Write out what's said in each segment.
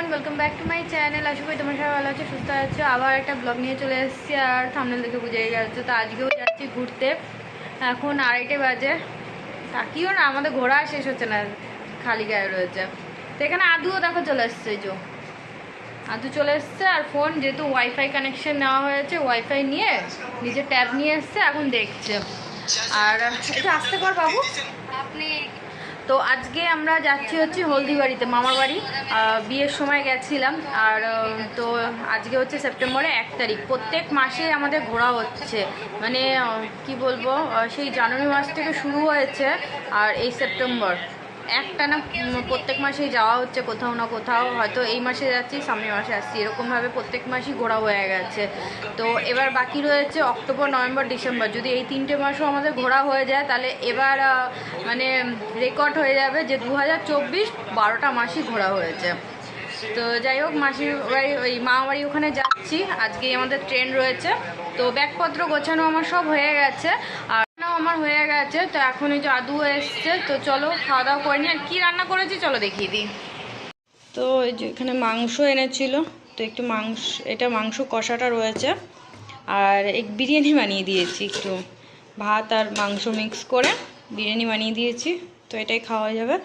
Everyone welcome back to my channel আশা করি তোমার সবাই ভালো আছে, সুস্থ আছো। আবার একটা ব্লগ নিয়ে চলে এসেছি আর থামনেল দেখে বুঝে গেছে। তো আজকেও যাচ্ছি ঘুরতে। এখন আড়াইটে বাজে। তাকিও না, আমাদের ঘোরা শেষ হচ্ছে না। খালি গায়ে রয়েছে। তো এখানে আদুও দেখো চলে এসছে জো আদু চলে এসছে আর ফোন যেহেতু ওয়াইফাই কানেকশন নেওয়া হয়েছে ওয়াইফাই নিয়ে নিজে ট্যাব নিয়ে এসছে, এখন দেখছে। আর একটু আসতে কর বাবু? আপনি তো আজকে আমরা যাচ্ছি হচ্ছে হলদিবাড়িতে, মামার বাড়ি। বিয়ের সময় গেছিলাম আর তো আজকে হচ্ছে সেপ্টেম্বরে এক তারিখ। প্রত্যেক মাসে আমাদের ঘোরা হচ্ছে। মানে কি বলব সেই জানুয়ারি মাস থেকে শুরু হয়েছে আর এই সেপ্টেম্বর। একটানা উম, প্রত্যেক মাসেই যাওয়া হচ্ছে কোথাও না কোথাও। হয়তো এই মাসে যাচ্ছি সামনের মাসে আসছি। এরকমভাবে প্রত্যেক মাসই ঘোরা হয়ে গেছে। তো এবার বাকি রয়েছে অক্টোবর নভেম্বর ডিসেম্বর। যদি এই তিনটে মাসও আমাদের ঘোরা হয়ে যায় তাহলে এবার মানে রেকর্ড হয়ে যাবে যে দু হাজার চব্বিশ বারোটা মাসই ঘোরা হয়েছে। তো যাই হোক মাসির বাড়ি ওই মামা বাড়ি ওখানে যাচ্ছি। আজকেই আমাদের ট্রেন রয়েছে। তো ব্যাগপত্র গোছানো আমার সব হয়ে গেছে। আর আমার হয়ে গেছে, তো এখন ওই যে আদু এসছে, তো চলো খাওয়া দাওয়া করে নিই। আর কী রান্না করেছি চলো দেখিয়ে দিই। তো এই যে এখানে মাংস এনেছিল, তো একটু মাংস, এটা মাংস কষাটা রয়েছে। আর এক বিরিয়ানি বানিয়ে দিয়েছি একটু। ভাত আর মাংস মিক্স করে বিরিয়ানি বানিয়ে দিয়েছি, তো এটাই খাওয়া যাবে।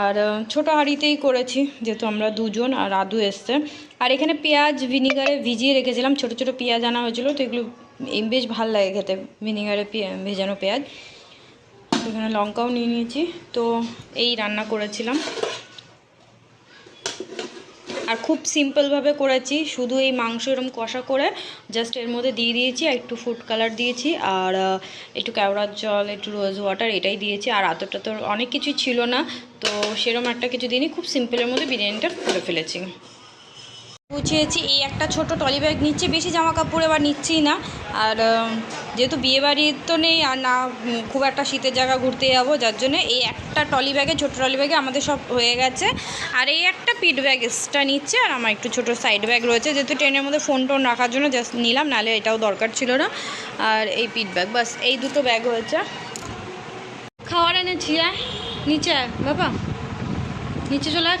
আর ছোটো হাঁড়িতেই করেছি, যেহেতু আমরা দুজন আর আদু এসছে। আর এখানে পেঁয়াজ, ভিনিগারে ভিজিয়ে রেখেছিলাম, ছোটো ছোটো পেঁয়াজ আনা হয়েছিল, তো এগুলো বেশ ভালো লাগে খেতে, ভিনিগারে ভেজানো পেঁয়াজ। এখানে লঙ্কাও নিয়ে নিয়েছি। তো এই রান্না করেছিলাম। আর খুব সিম্পলভাবে করেছি, শুধু এই মাংস এরম কষা করে জাস্ট এর মধ্যে দিয়ে দিয়েছি একটু ফুড কালার দিয়েছি, আর একটু কেওড়ার জল, একটু রোজ ওয়াটার এটাই দিয়েছি, আর আতরটা তো অনেক কিছুই ছিল না, তো সেরম একটা কিছু দিনই খুব সিম্পলের মধ্যে বিরিয়ানিটা করে ফেলেছি। গুছিয়েছি। এই একটা ছোট টলি ব্যাগ নিচ্ছি। বেশি জামা কাপড় এবার নিচ্ছি না। আর যেহেতু বিয়ে বাড়ি তো নেই, আর না খুব একটা শীতের জায়গা ঘুরতে যাব, যার জন্য এই একটা টলি ব্যাগে, ছোট টলি ব্যাগে আমাদের সব হয়ে গেছে। আর এই একটা পিট ব্যাগ এক্সট্রা নিচ্ছে, আর আমার একটু ছোট সাইড ব্যাগ রয়েছে। যেহেতু ট্রেনের মধ্যে ফোন টোন রাখার জন্য জাস্ট নিলাম, নাহলে এটাও দরকার ছিল না। আর এই পিট ব্যাগ, বাস এই দুটো ব্যাগ হয়েছে। খাওয়ার এনেছি নিচে বাবা। নিচে চলে আয়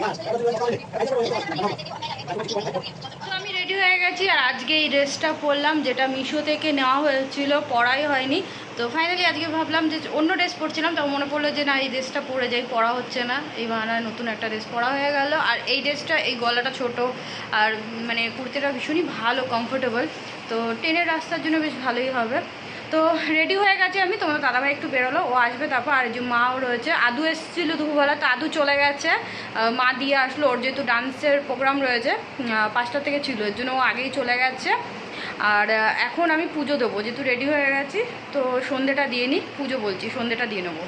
তো আমি রেডি হয়ে গেছি, আর আজকে এই ড্রেসটা পরলাম যেটা মিশো থেকে নেওয়া হয়েছিল পরাই হয়নি। তো ফাইনালি আজকে ভাবলাম যে অন্য ড্রেস পরছিলাম তখন মনে পড়ল যে না, এই ড্রেসটা পরে যাই পরা হচ্ছে না। এই বানায় নতুন একটা ড্রেস পরা হয়ে গেল। আর এই ড্রেসটা এই গলাটা ছোট, আর মানে কুর্তিটা ভীষণই ভালো কমফোর্টেবল তো ট্রেনের রাস্তার জন্য বেশ ভালোই হবে। তো রেডি হয়ে গেছে, আমি তোমার দাদাভাই একটু বেরোলো, ও আসবে, তারপর আর যে মাও রয়েছে, আদু এসেছিল দুপুরবেলা, তো আদু চলে গেছে মা দিয়ে আসলো, ওর যেহেতু ডান্সের প্রোগ্রাম রয়েছে পাঁচটা থেকে ছিল, এর জন্য ও আগেই চলে গেছে, আর এখন আমি পুজো দেবো, যেহেতু রেডি হয়ে গেছি, তো সন্ধেটা দিয়ে নিই, পুজো বলছি সন্ধেটা দিয়ে নেব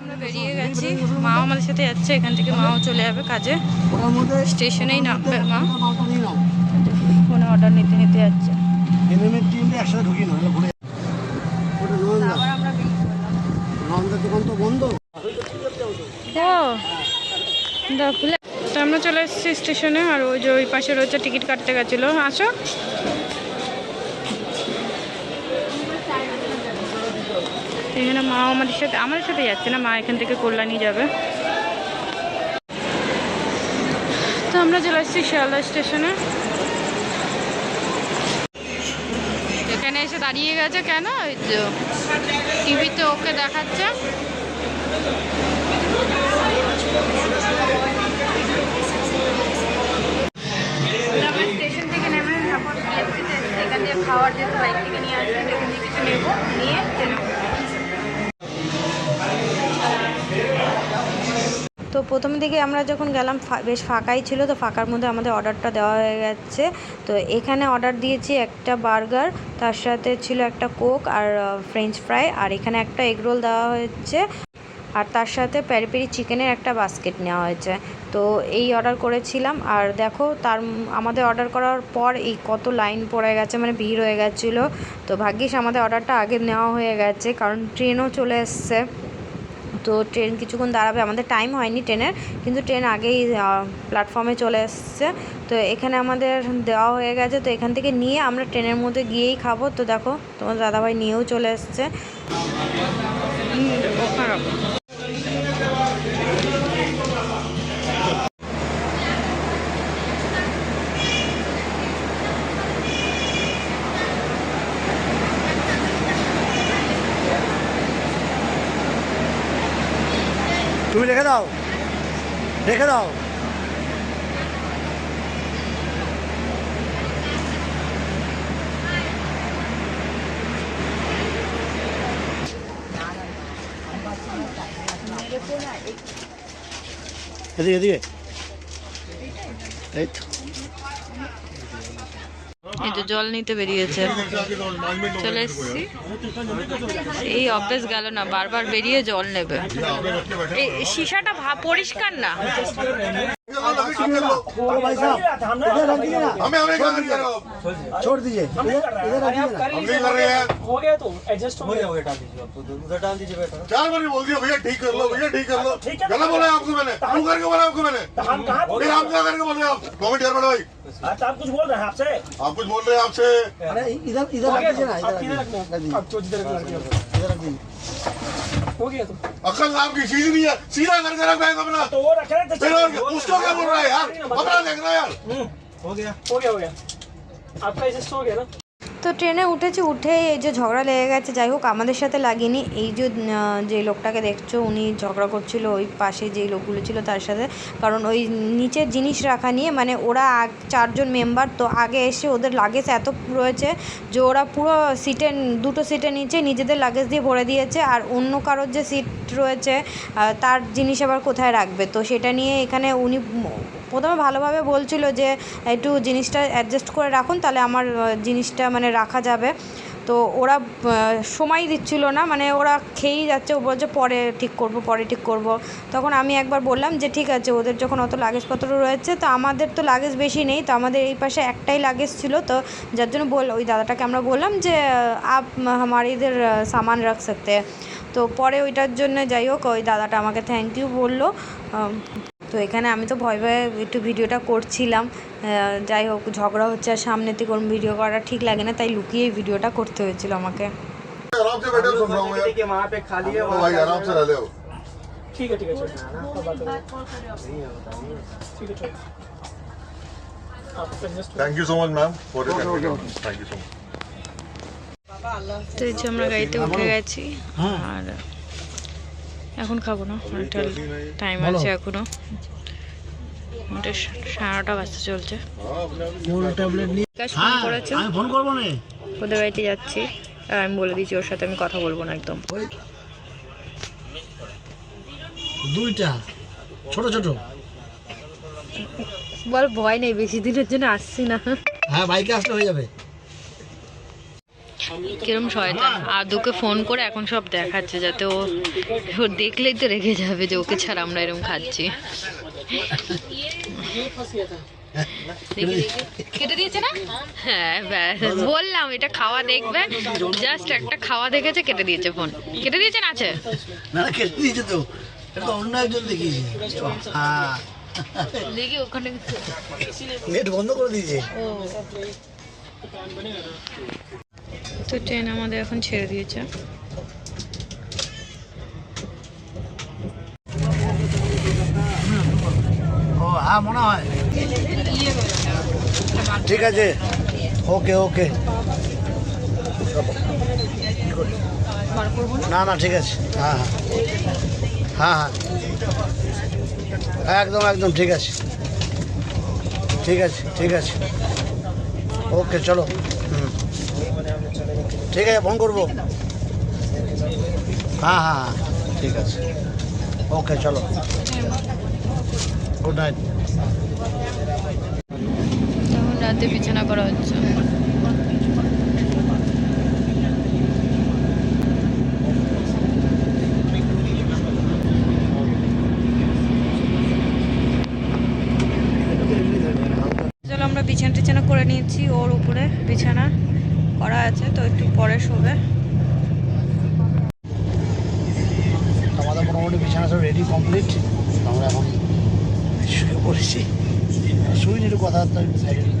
আমরা গেছি মাও আমাদের সাথে যাচ্ছে, এখান থেকে মাও চলে যাবে কাজে। স্টেশনেই নামবে মা। ফোনে অর্ডার নিতে নিতে যাচ্ছে। আমরা চলে এসেছি স্টেশনে, আর ওই যে ওই পাশে রয়েছে টিকিট কাটতে গেছিল। আসো। এখানে মা আমাদের সাথে আমাদের সাথে যাচ্ছে না, মা এখান থেকে কল্যাণী যাবে। তো আমরা চলে আসছি শিয়ালদা স্টেশনে। এখানে এসে দাঁড়িয়ে গেছে কেন? ওই তো টিভিতে ওকে দেখাচ্ছে। আমরা খাওয়ার যেহেতু বাইক থেকে নিয়ে আসবে তো এখান থেকে কিছু নেব, নিয়ে ট্রেনে তো প্রথম দিকে আমরা যখন গেলাম বেশ ফাঁকাই ছিল, তো ফাঁকার মধ্যে আমাদের অর্ডারটা দেওয়া হয়ে গেছে। তো এখানে অর্ডার দিয়েছি একটা বার্গার, তার সাথে ছিল একটা কোক আর ফ্রেঞ্চ ফ্রাই, আর এখানে একটা এগ রোল দেওয়া হয়েছে। আর তার সাথে পেরি পেরি চিকেনের একটা বাস্কেট নেওয়া হয়েছে। তো এই অর্ডার করেছিলাম। আর দেখো, তার আমাদের অর্ডার করার পর এই কত লাইন পড়ে গেছে মানে ভিড় হয়ে গেছিল। তো ভাগ্যিস আমাদের অর্ডারটা আগে নেওয়া হয়ে গেছে, কারণ ট্রেনও চলে এসছে। তো ট্রেন কিছুক্ষণ দাঁড়াবে। আমাদের টাইম হয়নি ট্রেনের, কিন্তু ট্রেন আগেই প্ল্যাটফর্মে চলে এসছে। তো এখানে আমাদের দেওয়া হয়ে গেছে। তো এখান থেকে নিয়ে আমরা ট্রেনের মধ্যে গিয়েই খাব। তো দেখো, তোমার দাদাভাই নিয়েও চলে এসছে। রেখে দাও। রেখে দাও। এদিকে এদিকে। এই তো। তো জল নিতে বেরিয়েছে। চলে এসেছি। এই অভ্যেস গেল না, বারবার বেরিয়ে জল নেবে। এই ভা- পরিষ্কার না? भाई साहब इधर रख दीजिए ना। हमें हमें क्या कर रहे हो? छोड़ दीजिए इधर इधर रख दीजिए ना। हम नहीं कर रहे हैं। हो गया तो एडजस्ट हो गया चार बार बोल दिया भैया ठीक कर लो भैया ठीक कर लो। ठीक है। गलत बोला है आपको मैंने। क्यों करके बोला आपको मैंने। तो हम कहाँ बोल फिर आप क्या करके बोल रहे हो आप? कॉमेंट यार बड़ा भाई। हैं आप कुछ बोल रहे हैं आपसे? आप कुछ बोल रहे हैं आपसे। अरे इधर इधर हो रख दीजिए तो ना आप इधर रख दीजिए है? आप है, इधर रख दीजिए। हो गया तो। अक्ल नाम की चीज़ नहीं है। सीधा करके रख बैंक अपना। तो वो रख रहे थे और क्या? उसको क्या बोल रहा है यार? अपना देख रहा है यार। हो गया। हो गया हो गया। आपका इसे हो गया ना। তো ট্রেনে উঠেছি উঠে এই যে ঝগড়া লেগে গেছে, যাই হোক আমাদের সাথে লাগেনি। এই যে যে লোকটাকে দেখছ, উনি ঝগড়া করছিল ওই পাশে যেই লোকগুলো ছিল তার সাথে। কারণ ওই নিচের জিনিস রাখা নিয়ে মানে ওরা চারজন মেম্বার, তো আগে এসে ওদের লাগেজ এত রয়েছে যে ওরা পুরো সিটে দুটো সিটের নিচে নিজেদের লাগেজ দিয়ে ভরে দিয়েছে। আর অন্য কারোর যে সিট রয়েছে তার জিনিস আবার কোথায় রাখবে? তো সেটা নিয়ে এখানে উনি প্রথমে ভালোভাবে বলছিল যে, একটু জিনিসটা অ্যাডজাস্ট করে রাখুন, তাহলে আমার জিনিসটা মানে রাখা যাবে। তো ওরা সময় দিচ্ছিল না মানে ওরা খেয়েই যাচ্ছে, ও বলছে পরে ঠিক করব, পরে ঠিক করব। তখন আমি একবার বললাম যে, ঠিক আছে, ওদের যখন অত লাগেজপত্র রয়েছে, তো আমাদের তো লাগেজ বেশি নেই, তো আমাদের এই পাশে একটাই লাগেজ ছিল, তো যার জন্য বল, ওই দাদাটাকে আমরা বললাম যে আপ আমার এদের সামান রাখ সকতে। তো পরে ওইটার জন্য যাই হোক, ওই দাদাটা আমাকে থ্যাংক ইউ বলল তো এখানে আমি তো ভয় ভয়ে একটু ভিডিওটা করছিলাম। যাই হোক ঝগড়া হচ্ছে আর সামনে থেকে কোন ভিডিও করা ঠিক লাগে না তাই লুকিয়ে ভিডিওটা করতে হয়েছিল আমাকে। আমরা গাড়িতে উঠে গেছি আর এখন খাব না অনেকটা টাইম আছে এখনও। মোটে সাড়ে নটা বাজতে চলছে। ফুল ট্যাবলেট নিয়ে বিকাশ ফোন করেছে? আমি ফোন করব না। ওদের বাড়িতে যাচ্ছি। আর আমি বলে দিচ্ছি ওর সাথে আমি কথা বলব না একদম। ওই দুইটা ছোট ছোট। বল ভয় নেই বেশি দিনের জন্য আসছি না। হ্যাঁ বাইকে আসলে হয়ে যাবে। কিরম শয়তান। আদুকে ফোন করে এখন সব দেখাচ্ছে যাতে ও ও দেখলেই তো রেগে যাবে যে ওকে ছাড়া আমরা এরকম খাচ্ছি। দেখি, দেখি। কেটে দিয়েছে না? হ্যাঁ বললাম এটা খাওয়া দেখবে। জাস্ট একটা খাওয়া দেখেছে কেটে দিয়েছে ফোন কেটে দিয়েছে না আছে? না না, কেটে দিয়েছে তো। এটা অন্য একজন দেখিয়েছে। হ্যাঁ। দেখি ওখানে নেট বন্ধ করে দিয়েছে। ও। তো ট্রেন আমাদের এখন ছেড়ে দিয়েছে। হ্যাঁ মনে হয়। ঠিক আছে। ওকে ওকে। না না, ঠিক আছে। হ্যাঁ হ্যাঁ। হ্যাঁ হ্যাঁ। একদম একদম, ঠিক আছে। ঠিক আছে ঠিক আছে। ওকে, চলো। ঠিক আছে ফোন করব? হ্যাঁ হ্যাঁ হ্যাঁ ঠিক আছে। ওকে, চলো। গুড নাইট রাতে বিছানা করা হচ্ছে। আমরা বিছানা টিছানা করে নিয়েছি ওর উপরে, বিছানা। করা আছে, তো একটু পরে শোবে আমাদের মোটামুটি বিছানা সব রেডি কমপ্লিট আমরা এখন শুয়ে পড়েছি শুইনি, একটু কথাবার্তা সাইডে।